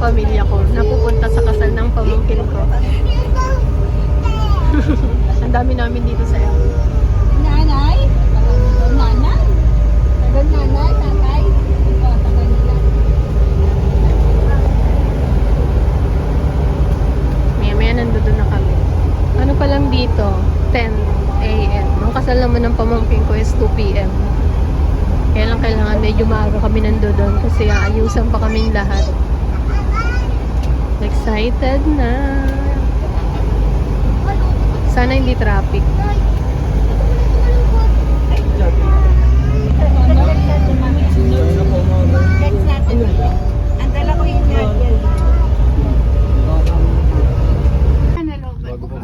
pamilya ko na pupunta sa kasal ng pamangkin ko. Ang dami namin dito sa El. Nanay? Nanay? Nanay, tatay? Ito, tagal nila. Maya maya nandun na kami. Ano pa lang dito? 10 a.m. Ang kasal naman ng pamangkin ko is 2 p.m. Kaya lang kailangan medyo maaga kami nandun doon kasi aayusan pa kaming lahat. Excited na. Sana hindi traffic.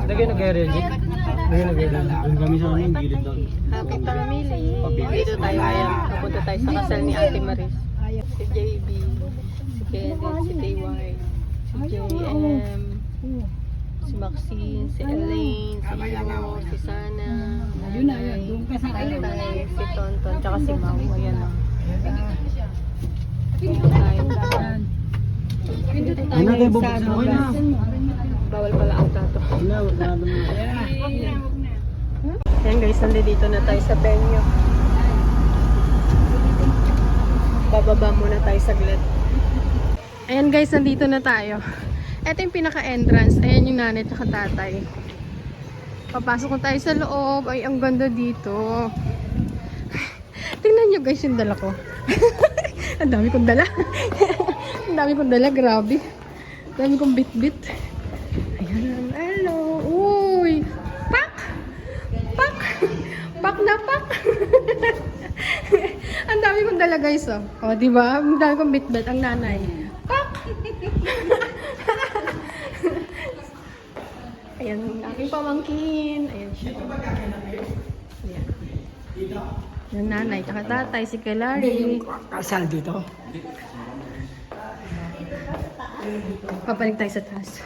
Ang nag-ready? Hindi kayo nag-ready. Doon kami sa gilid. Happy family. Dito tayo ngayon. Pupunta tayo sa kasal ni Ate Maris. Si JB, si Kenneth, si TY, si JM, si Maxine, si Elaine, si Ino, si Sana, Yun na, yun. Doon ka sa kayo. Tatay, si Tonton, tsaka si Mau. Ayan o. Dito tayo. Dito tayo Ano tayo sa bubuksan? Okay na. Bawal pala ang tato. Wala, wala naman. Ayan guys, nandito na tayo sa venue. Bababa muna tayo saglit. Ayan guys, nandito na tayo. Ito yung pinaka-entrance. Ayan yung nanay at tatay. Papasok na tayo sa loob. Ay, ang ganda dito. Tingnan nyo guys yung dala ko. ang dami kong dala. ang dami kong dala, grabe. Ang dami kong bit-bit. Ayan, hello. Uy! Pak! Pak! Pak na pak! ang dami kong dala guys oh. O, di ba? Ang dami kong bitbit ang nanay. Pak! Ayan, ang aking pamangkin. Ayan siya. Ayan. Yung nanay, tsaka tatay, si Kelari. Kasal dito? Papalik tayo sa taas.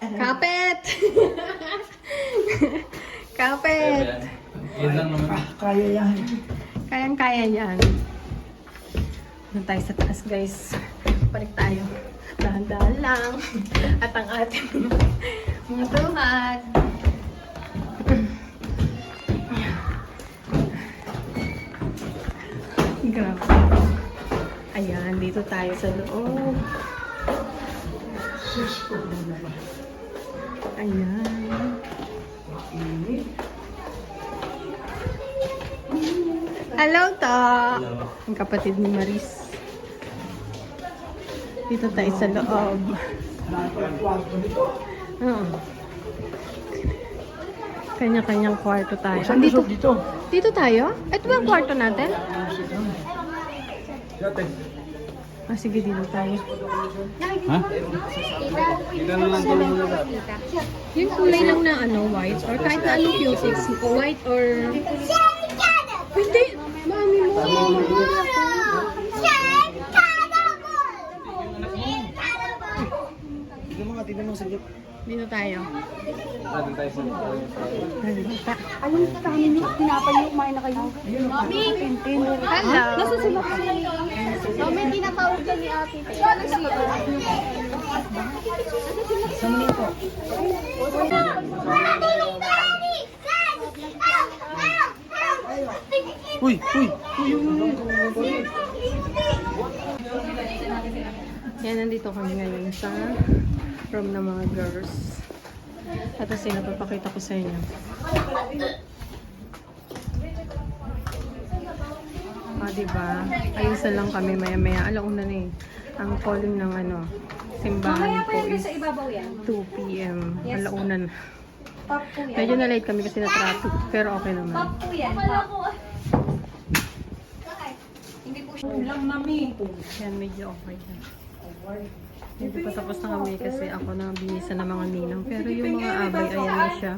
Kapit! Kapit! Yun lang naman. Kaya yan. Kayang-kaya niyan. Doon tayo sa taas, guys. Balik tayo. Dahan-dahan lang. At ang ating mga tuhad. Grabe. Ayan, dito tayo sa loob. Ayan. Hello, Ta! Ang kapatid ni Maris. Dito tayo sa loob. Oo. Kanya-kanyang kwarto tayo. Saan Dito, dito? Dito. dito tayo? Ito ba ang kwarto natin? Ah, sige, dito tayo. Ha? Dito na lang tayo muna? Yung kulay lang na ano, white or kahit na anong cuties, white or... Hindi! Mami mo! Dito mga, tignan mo saglit. Dito tayo. Ah, doon tayo sa. Ayun, kami niyo. Tinapay niyo. Kumain na kayo. Mami! Hello! Nasa sila ko Mami, tinatawag ka ni ate. Uy, uy, uy, uy. Yan, nandito kami ngayon sa room ng mga girls. At kasi napapakita ko sa inyo. Ah, diba? Ayusan lang kami maya-maya. Alauna na eh. Ang calling ng ano, simbahan po is Sa ibabaw yan. 2 p.m. Alauna na. Top po yan. Medyo na late kami kasi na traffic. Pero okay naman. Top po yan. Hindi po siya. Lang, mami. Yan, medyo okay na. Hindi pa tapos na kami kasi ako na binisa ng mga ninang. Pero yung mga abay, ayan na siya.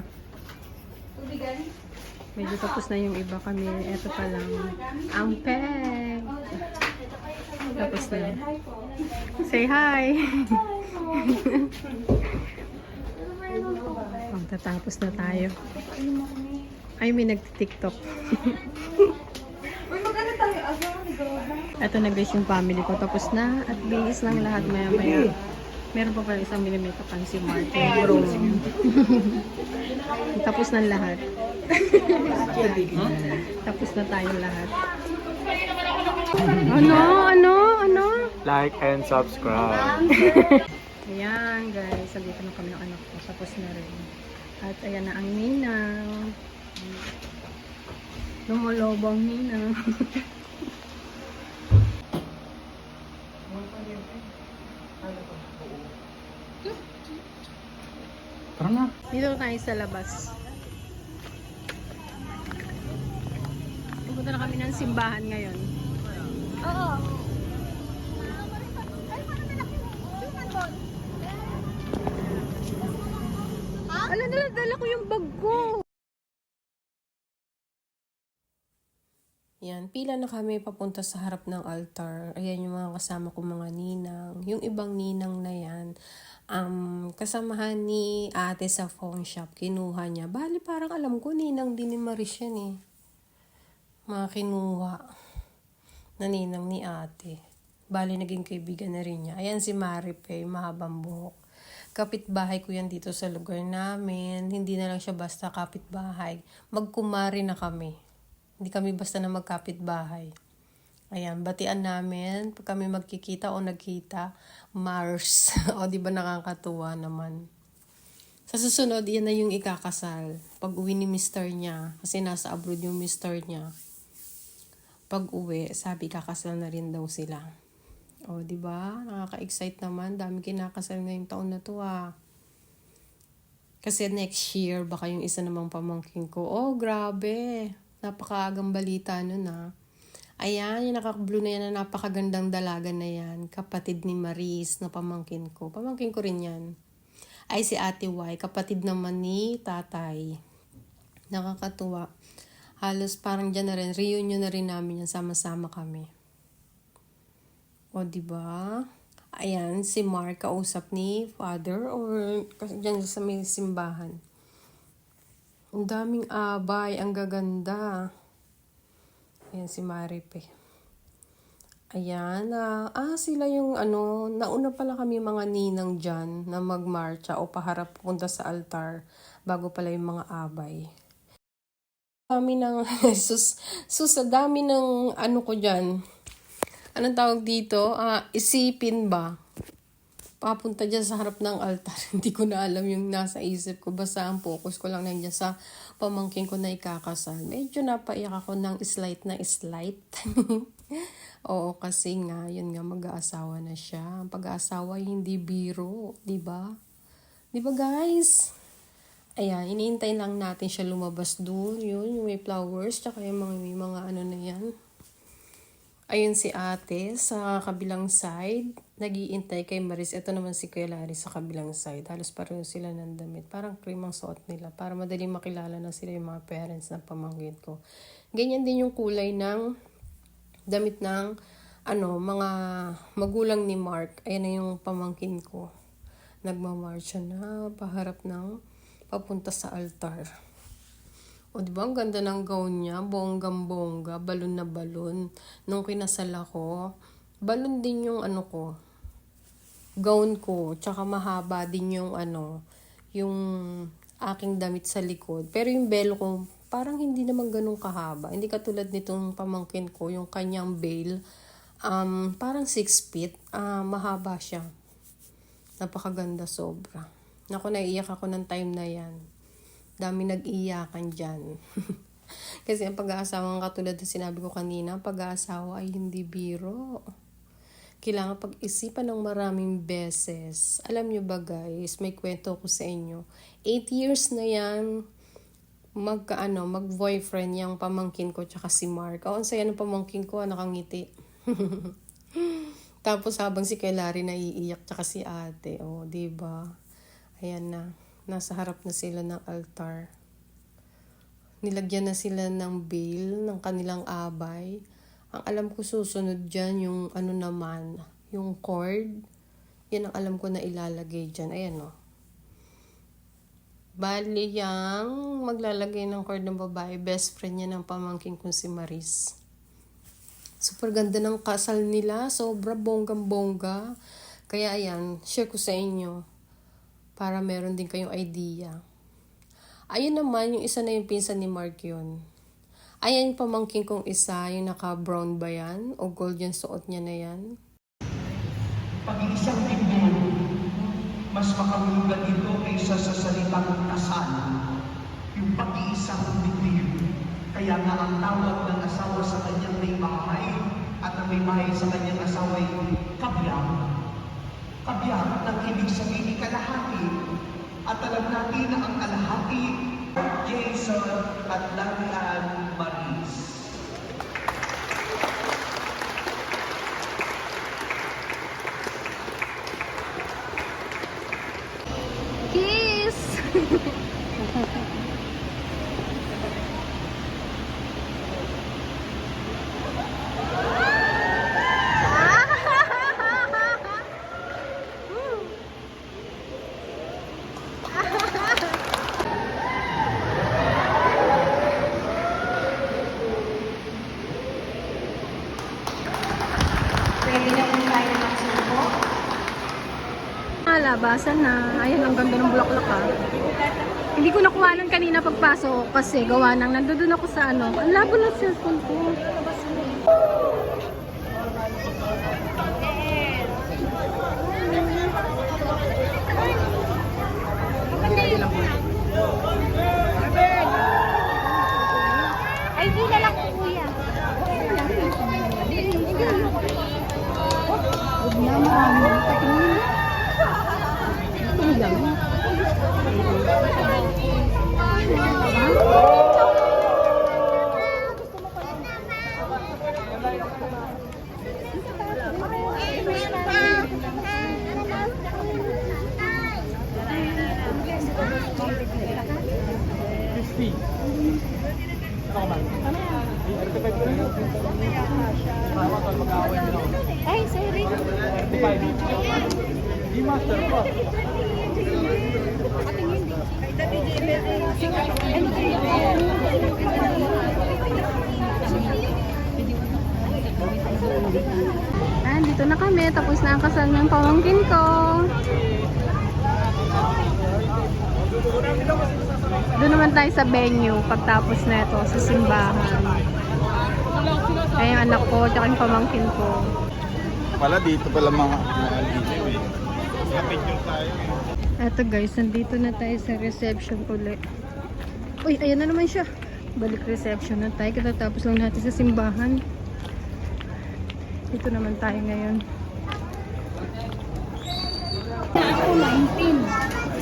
Medyo tapos na yung iba kami. Ito pa lang. Ang peg! Tapos na. Say hi! Magtatapos na tayo. Ay, may nag-tiktok. Uy, magkano tayo? Asa, Ito na guys yung family ko. Tapos na at bihis ng lahat maya maya. Meron pa pala isang minimito pang si Martin. Bro. Tapos na lahat. Tapos na tayong lahat. Ano? Ano? Ano? Like and subscribe. Ayan guys, andito na kami ng anak ko. Tapos na rin. At ayan na ang ninang. Lumulobang ninang. Tara na. Dito tayo sa labas. Pupunta na kami ng simbahan ngayon. Oo. Ala, dala ko yung bag ko. Yan, pila na kami papunta sa harap ng altar. Ayan yung mga kasama ko mga ninang. Yung ibang ninang na yan, um, kasamahan ni ate sa phone shop. Kinuha niya. Bali, parang alam ko, ninang din ni Maris yan eh. Mga kinuha na ninang ni ate. Bali, naging kaibigan na rin niya. Ayan si Maripe, mahabang buhok. Kapitbahay ko yan dito sa lugar namin. Hindi na lang siya basta kapitbahay. Magkumari na kami. Hindi kami basta na magkapitbahay. Ayan, batian namin. Pag kami magkikita o nagkita, Mars. o, di ba nakakatuwa naman. Sa susunod, yan na yung ikakasal. Pag uwi ni mister niya, kasi nasa abroad yung mister niya. Pag uwi, sabi kakasal na rin daw sila. O, di ba? Nakaka-excite naman. Dami kinakasal ngayong taon na to ah. Kasi next year, baka yung isa namang pamangking ko. Oh, grabe. Napakaagang balita nun ah. Ayan, yung naka-blue na yan na napakagandang dalaga na yan. Kapatid ni Maris na pamangkin ko. Pamangkin ko rin yan. Ay si Ate Y, kapatid naman ni Tatay. Nakakatuwa. Halos parang dyan na rin, reunion na rin namin yan, sama-sama kami. O, di ba? Ayan, si Mark kausap ni Father or dyan sa may simbahan. Ang daming abay, ang gaganda. Ayan si Maripe. Ayan, ah, ah, sila yung ano, nauna pala kami mga ninang dyan na magmarcha o paharap punta sa altar bago pala yung mga abay. Dami ng, sus, sus, dami ng ano ko dyan. Anong tawag dito? Ah, isipin ba? Papunta dyan sa harap ng altar. Hindi ko na alam yung nasa isip ko. Basta ang focus ko lang nandiyan sa pamangking ko na ikakasal. Medyo napaiyak ako ng slight na slight. Oo, kasi nga, yun nga, mag-aasawa na siya. Ang pag-aasawa, hindi biro. di ba? Di ba guys? Ayan, iniintay lang natin siya lumabas doon. Yun, yung may flowers, tsaka yung mga, may mga ano na yan. Ayun si ate sa kabilang side. Nagiintay kay Maris. Ito naman si Kuya Larry sa kabilang side. Halos pareho sila ng damit. Parang cream ang suot nila. Para madaling makilala na sila yung mga parents ng pamangkin ko. Ganyan din yung kulay ng damit ng ano, mga magulang ni Mark. Ayan na yung pamangkin ko. Nagmamarcha na paharap ng papunta sa altar. O, di ba? Ang ganda ng gown niya. Bonggam-bongga. Balon na balon. Nung kinasal ako, balon din yung ano ko. Gown ko. Tsaka mahaba din yung ano, yung aking damit sa likod. Pero yung belo ko, parang hindi naman ganun kahaba. Hindi katulad nitong pamangkin ko, yung kanyang veil. Um, parang 6 feet. Ah, mahaba siya. Napakaganda sobra. Naku, naiiyak ako ng time na yan dami nag-iyakan dyan. Kasi ang pag-aasawa katulad na sinabi ko kanina, pag-aasawa ay hindi biro. Kailangan pag-isipan ng maraming beses. Alam nyo ba guys, may kwento ko sa inyo. 8 years na yan, magka ano, mag-boyfriend yung pamangkin ko tsaka si Mark. Oh, ang saya ng pamangkin ko, nakangiti. Tapos habang si Kelari naiiyak tsaka si ate, oh, 'di ba? Ayan na nasa harap na sila ng altar. Nilagyan na sila ng veil ng kanilang abay. Ang alam ko susunod dyan yung ano naman, yung cord. Yan ang alam ko na ilalagay dyan. Ayan o. Bali yung maglalagay ng cord ng babae, best friend niya ng pamangking kong si Maris. Super ganda ng kasal nila. Sobra bonggang-bongga. Kaya ayan, share ko sa inyo. Para meron din kayong idea. Ayun naman, yung isa na yung pinsan ni Mark yun. Ayan pamangking kong isa, yung naka-brown ba yan? O gold yung suot niya na yan? Pag-iisang dibdib, mas makahulugan ito kaysa sa salitang kasal. Yung pag-iisang dibdib. Kaya nga ang tawag ng asawa sa kanyang may bahay at ang may bahay sa kanyang asawa ay kabyang. Kabyang ng ibig sabihin alam natin na ang kalahati, Jason at Larian Maris. Kiss! Pwede na po tayo magsubo. Labasan na. Ayan, ang ganda ng bulaklak ah. Hindi ko nakuha nun kanina pagpasok kasi gawa nang nandoon ako sa ano. Ang labo ng cellphone ko. Ay, di na lang kuya. Ay, sorry. Ah, dito na kami. Tapos na ang kasal ng pamangkin ko. Doon naman tayo sa venue pagtapos na ito sa simbahan. Ay, yung anak ko, tsaka yung pamangkin ko. Pala dito pala mga mga video eh. Eto guys, nandito na tayo sa reception ulit. Uy, ayan na naman siya. Balik reception na tayo. Katatapos lang natin sa simbahan. Dito naman tayo ngayon. Ako, 19.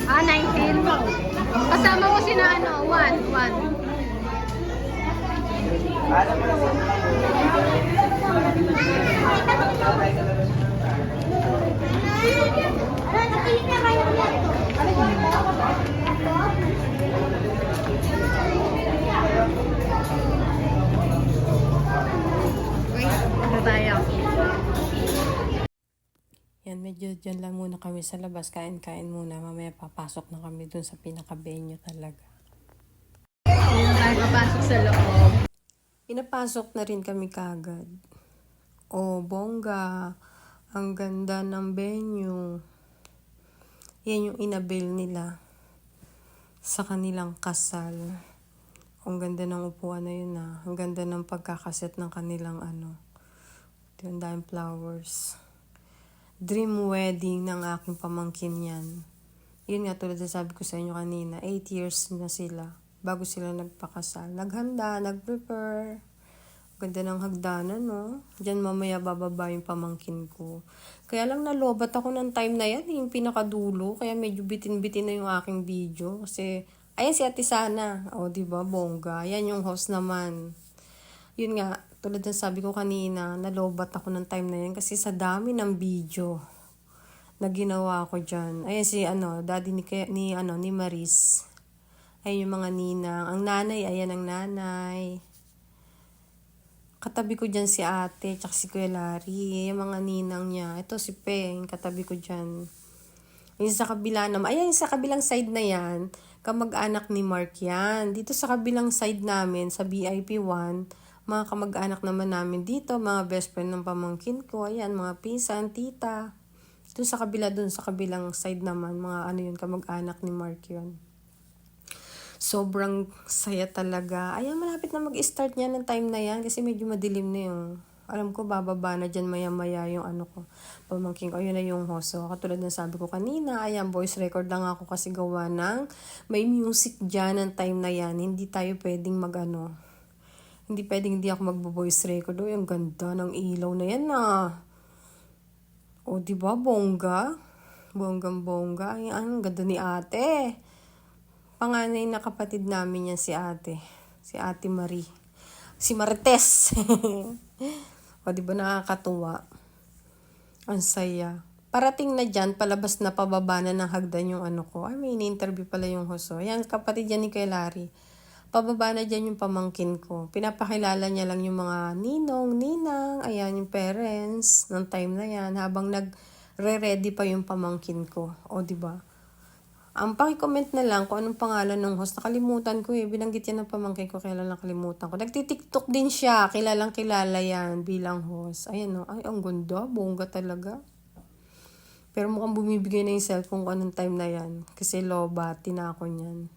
Ah, 19. Kasama mo si na ano, 1, 1. Ito tayo. Yan, medyo dyan lang muna kami sa labas. Kain-kain muna. Mamaya papasok na kami dun sa pinaka-venue talaga. Na tayo papasok sa loob. Pinapasok na rin kami kagad. Oh, bongga. Ang ganda ng venue. Yan yung inabil nila sa kanilang kasal. Ang ganda ng upuan na yun ah. Ang ganda ng pagkakaset ng kanilang ano. Yung dime flowers. Dream wedding ng aking pamangkin yan. Yun nga tulad na sabi ko sa inyo kanina, 8 years na sila bago sila nagpakasal. Naghanda, nag-prepare. Ganda ng hagdanan, no? Diyan mamaya bababa yung pamangkin ko. Kaya lang nalobat ako ng time na yan, yung pinakadulo. Kaya medyo bitin-bitin na yung aking video. Kasi, ayan si Ate Sana. O, di ba Bongga. Yan yung host naman. Yun nga, tulad ng sabi ko kanina, nalobat ako ng time na yan kasi sa dami ng video na ginawa ko dyan. Ayan si, ano, daddy ni, ni, ano, ni Maris. Ayan yung mga ninang. Ang nanay, ayan ang nanay. Katabi ko dyan si ate, tsaka si Kuya Larry. Yung mga ninang niya. Ito si Peng, katabi ko dyan. Yung sa kabila naman, ayan sa kabilang side na yan, kamag-anak ni Mark yan. Dito sa kabilang side namin, sa VIP 1, mga kamag-anak naman namin dito, mga best friend ng pamangkin ko, ayan, mga pinsan, tita. Doon sa kabila, doon sa kabilang side naman, mga ano yun, kamag-anak ni Mark yun. Sobrang saya talaga. Ayan, malapit na mag-start niya ng time na yan kasi medyo madilim na yung alam ko, bababa na dyan maya-maya yung ano ko. Pamangking ko, ayun na yung host. So, katulad ng sabi ko kanina, ayan, voice record lang ako kasi gawa ng may music dyan ng time na yan. Hindi tayo pwedeng mag ano, hindi pwedeng hindi ako magbo-voice record. Uy, ang ganda ng ilaw na yan ah. O, di ba bongga? Bonggang bongga. Ay, ang ganda ni ate. Panganay na kapatid namin yan si ate. Si ate Marie. Si Marites. o, di ba nakakatuwa? Ang saya. Parating na dyan, palabas na pababa na ng hagdan yung ano ko. Ay, may ini-interview pala yung hoso. Yan, kapatid yan ni Kay Larry. Pababa na dyan yung pamangkin ko. Pinapakilala niya lang yung mga ninong, ninang, ayan yung parents ng time na yan. Habang nag-re-ready pa yung pamangkin ko. O, di ba? Ang paki-comment na lang kung anong pangalan ng host. Nakalimutan ko eh. Binanggit yan ng pamangkin ko. Kailan nakalimutan ko. Nagtitiktok din siya. Kilalang kilala yan bilang host. Ayan o. Ay, ang ganda. Bongga talaga. Pero mukhang bumibigay na yung cellphone ko anong time na yan. Kasi loba, tinako niyan.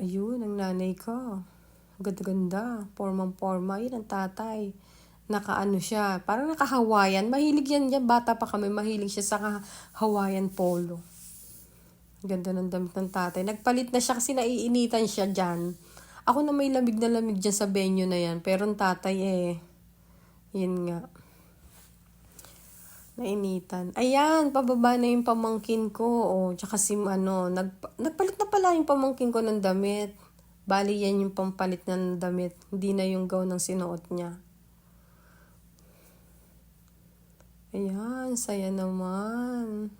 Ayun, ang nanay ko. Ganda-ganda. Formang-forma. Yun ang tatay. Nakaano siya. Parang naka-Hawaiian. Mahilig yan dyan. Bata pa kami. Mahilig siya sa Hawaiian polo. Ganda ng damit ng tatay. Nagpalit na siya kasi naiinitan siya dyan. Ako na may lamig na lamig dyan sa venue na yan. Pero ang tatay eh. Yun nga. Nainitan. Ayan, pababa na yung pamangkin ko. O, tsaka si ano, nag, nagpalit na pala yung pamangkin ko ng damit. Bali yan yung pampalit ng damit. Hindi na yung gown ng sinuot niya. Ayan, saya naman.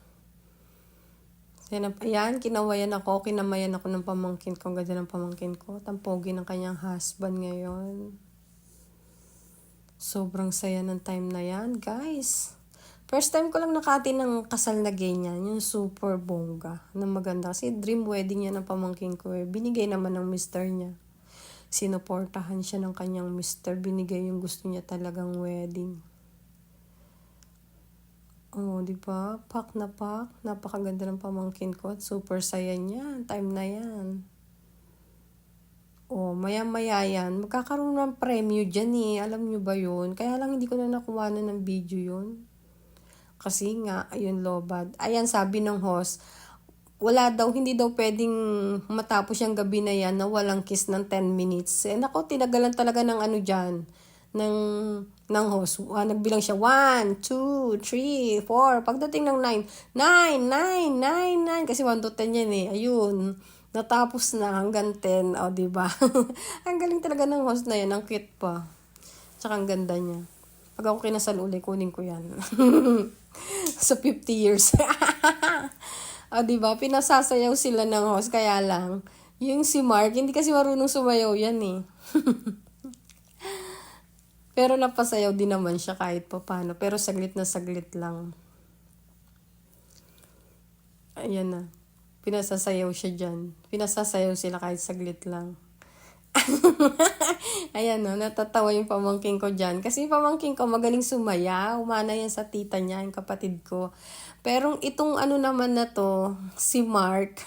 Saya na, ayan, kinawayan ako, kinamayan ako ng pamangkin ko. Ang ganda ng pamangkin ko. Tampogi ng kanyang husband ngayon. Sobrang saya ng time na yan, guys. First time ko lang nakati ng kasal na ganyan, yung super bongga, na maganda. Kasi dream wedding niya ng pamangkin ko eh. Binigay naman ng mister niya. Sinuportahan siya ng kanyang mister. Binigay yung gusto niya talagang wedding. Oh, di ba? Pak na pak. Napakaganda ng pamangkin ko at super saya niya. Time na yan. Oh, maya-maya yan. Magkakaroon ng premyo dyan eh. Alam nyo ba yun? Kaya lang hindi ko na nakuha na ng video yun. Kasi nga, ayun, lobad. Ayan, sabi ng host, wala daw, hindi daw pwedeng matapos yung gabi na yan na walang kiss ng 10 minutes. Eh, nako, tinagalan talaga ng ano dyan, ng, ng host. Uh, nagbilang siya, 1, 2, 3, 4. Pagdating ng 9, 9, 9, 9, 9. Kasi 1 to 10 yan eh. Ayun. Natapos na hanggang 10. O, oh, diba? ang galing talaga ng host na yan. Ang cute pa. Tsaka ang ganda niya. Pag ako kinasal uli, kunin ko yan. sa 50 years. o, di ba? Pinasasayaw sila ng host. Kaya lang, yung si Mark, hindi kasi marunong sumayaw yan eh. Pero napasayaw din naman siya kahit pa paano. Pero saglit na saglit lang. Ayan na. Pinasasayaw siya dyan. Pinasasayaw sila kahit saglit lang. Ayan no, natatawa yung pamangking ko dyan. Kasi yung pamangking ko magaling sumaya. Umana yan sa tita niya, yung kapatid ko. Pero itong ano naman na to, si Mark,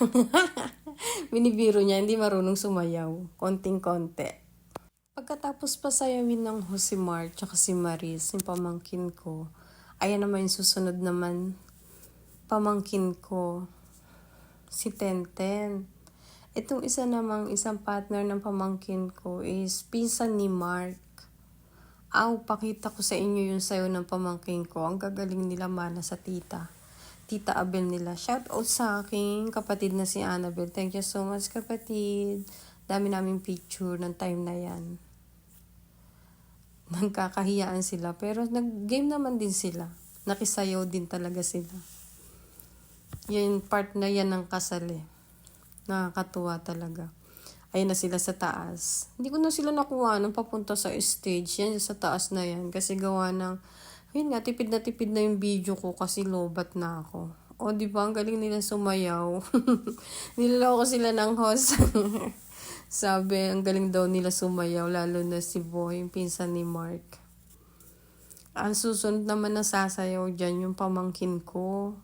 binibiro niya, hindi marunong sumayaw. Konting-konti. Pagkatapos pa sayawin ng ho si Mark, tsaka si Maris, yung pamangkin ko, ayan naman yung susunod naman, pamangkin ko, si Tenten. Itong isa namang isang partner ng pamangkin ko is pinsan ni Mark. Aw, pakita ko sa inyo yung sayo ng pamangkin ko. Ang gagaling nila mana sa tita. Tita Abel nila. Shout out sa aking kapatid na si Annabel. Thank you so much kapatid. Dami naming picture ng time na yan. Nagkakahiyaan sila. Pero nag-game naman din sila. Nakisayaw din talaga sila. Yan part na yan ng kasal eh. Nakakatuwa talaga. Ayun na sila sa taas. Hindi ko na sila nakuha nung papunta sa stage. Yan sa taas na yan. Kasi gawa ng, ayun nga, tipid na tipid na yung video ko kasi lobat na ako. O, di ba? Ang galing nila sumayaw. Niloloko sila ng host. Sabi, ang galing daw nila sumayaw, lalo na si Boy, yung pinsan ni Mark. Ang susunod naman na sasayaw dyan, yung pamangkin ko.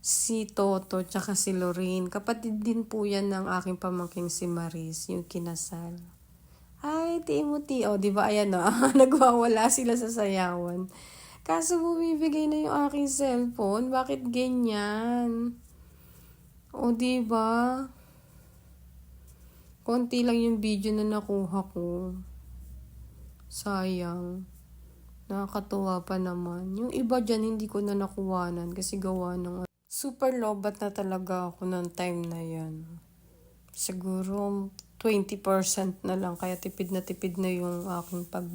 Si Toto, tsaka si Lorraine. Kapatid din po yan ng aking pamangkin si Maris, yung kinasal. Hi, Timothy. O, di ba? Ayan na. Nagwawala sila sa sayawan. Kaso bumibigay na yung aking cellphone. Bakit ganyan? O, di ba? Konti lang yung video na nakuha ko. Sayang. Nakakatuwa pa naman. Yung iba dyan, hindi ko na nakuwanan kasi gawa ng... Super lobat na talaga ako ng time na yan. Siguro 20% na lang. Kaya tipid na tipid na yung aking pag,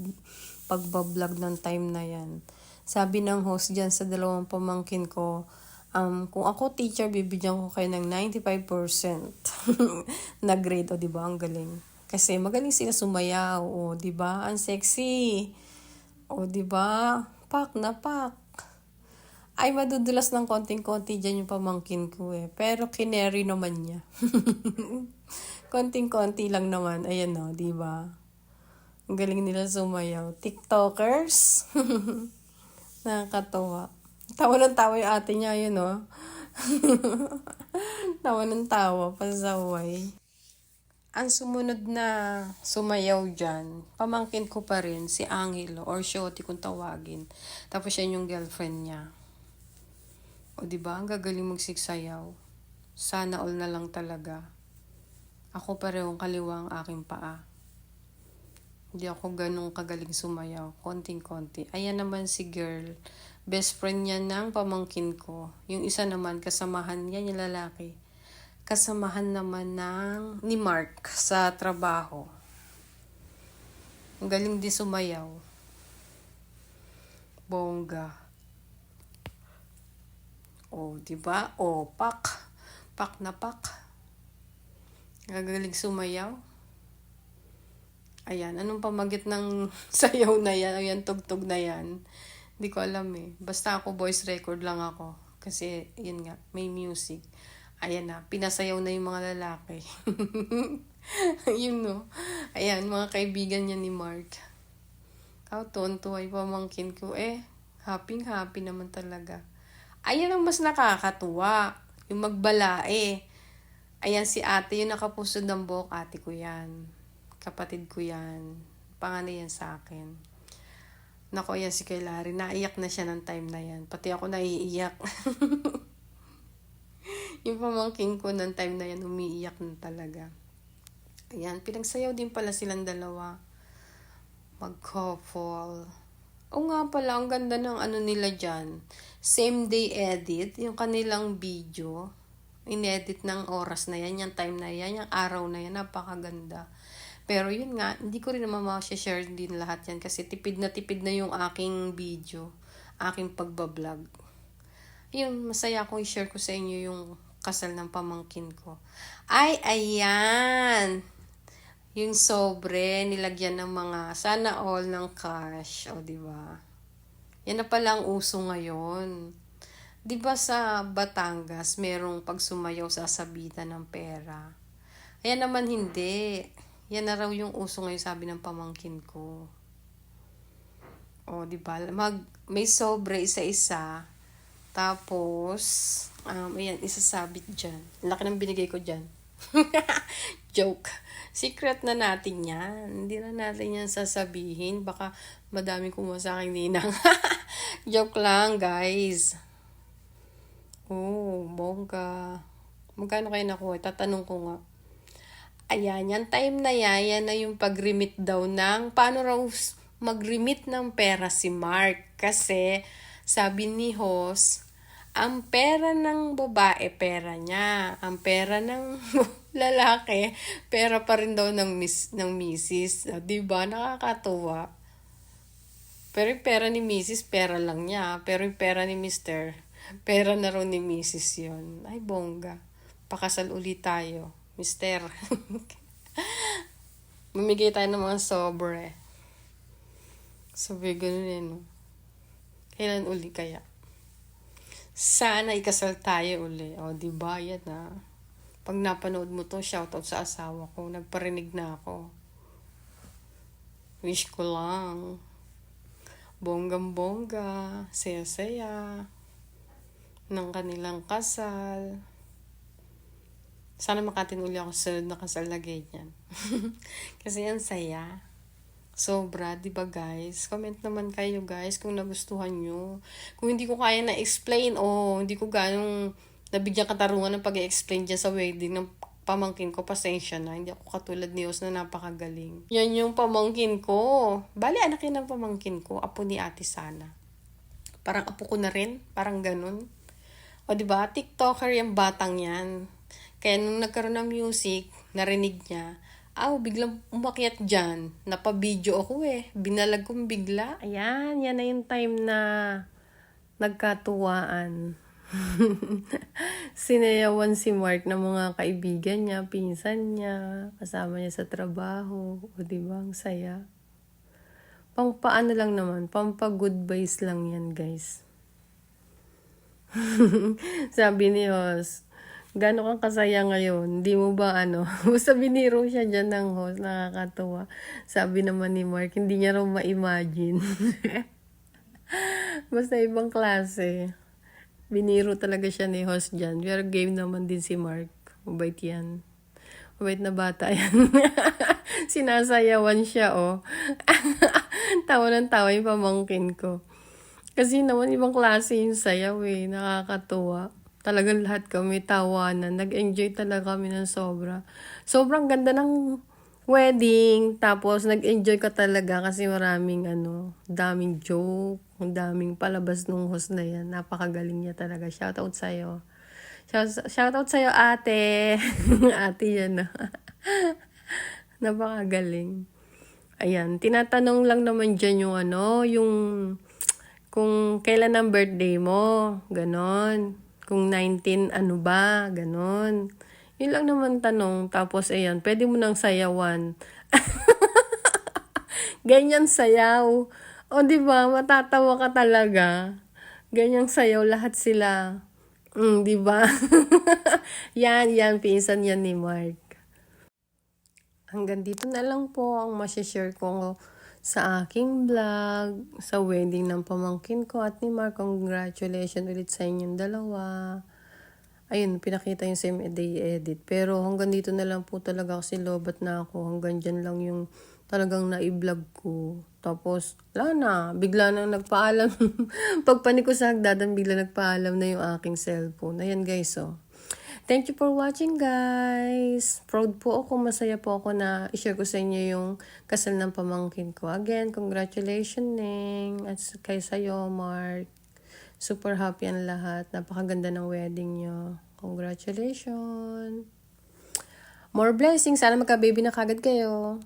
pagbablog ng time na yan. Sabi ng host dyan sa dalawang pamangkin ko, um, kung ako teacher, bibigyan ko kayo ng 95% na grade. O, di ba? Ang galing. Kasi magaling sila sumayaw. O, di ba? Ang sexy. O, di ba? Pak na pak. Ay, madudulas ng konting-konti dyan yung pamangkin ko eh. Pero kineri naman niya. konting-konti lang naman. Ayan o, di ba? Ang galing nila sumayaw. TikTokers. Nakakatawa. Tawa ng tawa yung ate niya, yun o. tawa ng tawa, pasaway. Ang sumunod na sumayaw dyan, pamangkin ko pa rin, si Angelo, or Shoti kung tawagin. Tapos siya yung girlfriend niya. O di ba ang gagaling magsiksayaw. Sana all na lang talaga. Ako parehong kaliwa ang aking paa. Hindi ako ganong kagaling sumayaw. Konting-konti. Ayan naman si girl. Best friend niya ng pamangkin ko. Yung isa naman, kasamahan niya, yung lalaki. Kasamahan naman ng ni Mark sa trabaho. Ang galing din sumayaw. Bongga. O, di ba? O, pak. Pak na pak. Gagaling sumayaw. Ayan, anong pamagit ng sayaw na yan? Ayan, tugtog na yan. Hindi ko alam eh. Basta ako voice record lang ako. Kasi, yun nga, may music. Ayan na, pinasayaw na yung mga lalaki. yun no. Ayan, mga kaibigan niya ni Mark. Kao, tonto ay pamangkin ko. Eh, happy happy naman talaga. Ayan ang mas nakakatuwa. Yung magbalae. Ayan si ate, yung nakapusod ng buhok, ate ko yan. Kapatid ko yan. Panganay yan sa akin. Nako, yan si kay Larry. Naiyak na siya ng time na yan. Pati ako naiiyak. yung pamangking ko ng time na yan, umiiyak na talaga. Ayan, pinagsayaw din pala silang dalawa. Mag-couple. O nga pala, ang ganda ng ano nila dyan. Same day edit, yung kanilang video. Inedit ng oras na yan, yung time na yan, yung araw na yan, napakaganda. Pero yun nga, hindi ko rin naman ma-share din lahat yan kasi tipid na tipid na yung aking video, aking pagbablog. Yun, masaya akong i-share ko sa inyo yung kasal ng pamangkin ko. Ay, ayan! Yung sobre, nilagyan ng mga sana all ng cash. O, di ba? Yan na pala ang uso ngayon. Di ba sa Batangas, merong pagsumayaw sasabitan ng pera? Ayan naman hindi. Yan na raw yung uso ngayon sabi ng pamangkin ko. O, di ba? Mag, may sobre isa-isa. Tapos, um, ayan, isasabit dyan. Laki ng binigay ko dyan. Joke. Secret na natin yan. Hindi na natin yan sasabihin. Baka madami kumuha sa akin ninang. Joke lang, guys. Oh, bongga. Magkano kayo nakuha? Tatanong ko nga. Ayan, yan time na yan, yan na yung pag-remit daw ng, paano raw mag-remit ng pera si Mark. Kasi, sabi ni Hoss, ang pera ng babae, pera niya. Ang pera ng lalaki, pera pa rin daw ng, mis, ng misis. Ah, ba? Nakakatuwa. Pero yung pera ni misis, pera lang niya. Pero yung pera ni mister, pera na raw ni misis yon Ay, bongga. Pakasal ulit tayo. Mister. Mamigay tayo ng mga sobre. Sabi, ganun eh, no? Kailan uli kaya? Sana ikasal tayo uli. O, di ba? Yan na. Pag napanood mo to, shoutout sa asawa ko. Nagparinig na ako. Wish ko lang. Bonggam-bongga, saya-saya, ng kanilang kasal. Sana makatin uli ako sa sunod na kasal na ganyan. Kasi ang saya. Sobra, di ba guys? Comment naman kayo guys kung nagustuhan nyo. Kung hindi ko kaya na-explain o hindi ko ganong nabigyan katarungan ng pag-explain dyan sa wedding ng pamangkin ko, pasensya na. Hindi ako katulad ni Os na napakagaling. Yan yung pamangkin ko. Bali, anak yun ng pamangkin ko. Apo ni ate sana. Parang apo ko na rin. Parang ganun. O di ba TikToker yung batang yan. Kaya nung nagkaroon ng music, narinig niya, aw, biglang umakyat dyan. Napabidyo ako eh. Binalag kong bigla. Ayan, yan na yung time na nagkatuwaan. Sinayawan si Mark ng mga kaibigan niya, pinsan niya, kasama niya sa trabaho. O di ba ang saya. Pang paano lang naman, pampa good vibes lang yan guys. Sabi ni Hoss, gano'n kang kasaya ngayon? Hindi mo ba ano? Basta biniro siya dyan ng host, nakakatuwa. Sabi naman ni Mark, hindi niya raw ma-imagine. Basta ibang klase. Biniro talaga siya ni host dyan. Pero game naman din si Mark. Mabait yan. Mabait na bata yan. Sinasayawan siya, oh. tawa ng tawa yung pamangkin ko. Kasi naman ibang klase yung sayaw eh. Nakakatuwa. Talagang lahat kami tawanan. Nag-enjoy talaga kami ng sobra. Sobrang ganda ng wedding. Tapos nag-enjoy ka talaga kasi maraming ano, daming joke. Daming palabas nung host na yan. Napakagaling niya talaga. Shoutout sa'yo. Shout- Shoutout sa'yo ate. ate yan. ah. Napakagaling. Ayan, tinatanong lang naman dyan yung ano, yung kung kailan ang birthday mo, ganon. Kung 19, ano ba, ganon. Yun lang naman tanong. Tapos, ayan, pwede mo nang sayawan. Ganyan sayaw. O, di ba matatawa ka talaga. Ganyang sayaw, lahat sila. Mm, di ba? yan, yan, pinsan yan ni Mark. Hanggang dito na lang po ang masashare ko sa aking vlog, sa wedding ng pamangkin ko at ni Mark. Congratulations ulit sa inyong dalawa. Ayun, pinakita yung same day edit. Pero hanggang dito na lang po talaga kasi lobat na ako. Hanggang dyan lang yung talagang na-vlog ko. Tapos, wala na. Bigla nang nagpaalam. Pagpanik ko sa hagdadan, bigla nagpaalam na yung aking cellphone. Ayan guys, oh. Thank you for watching, guys. Proud po ako, masaya po ako na i-share ko sa inyo yung kasal ng pamangkin ko. Again, congratulations, Ning. At kay sa'yo, Mark. Super happy ang lahat. Napakaganda ng wedding nyo. Congratulations. More blessings. Sana magka-baby na kagad kayo.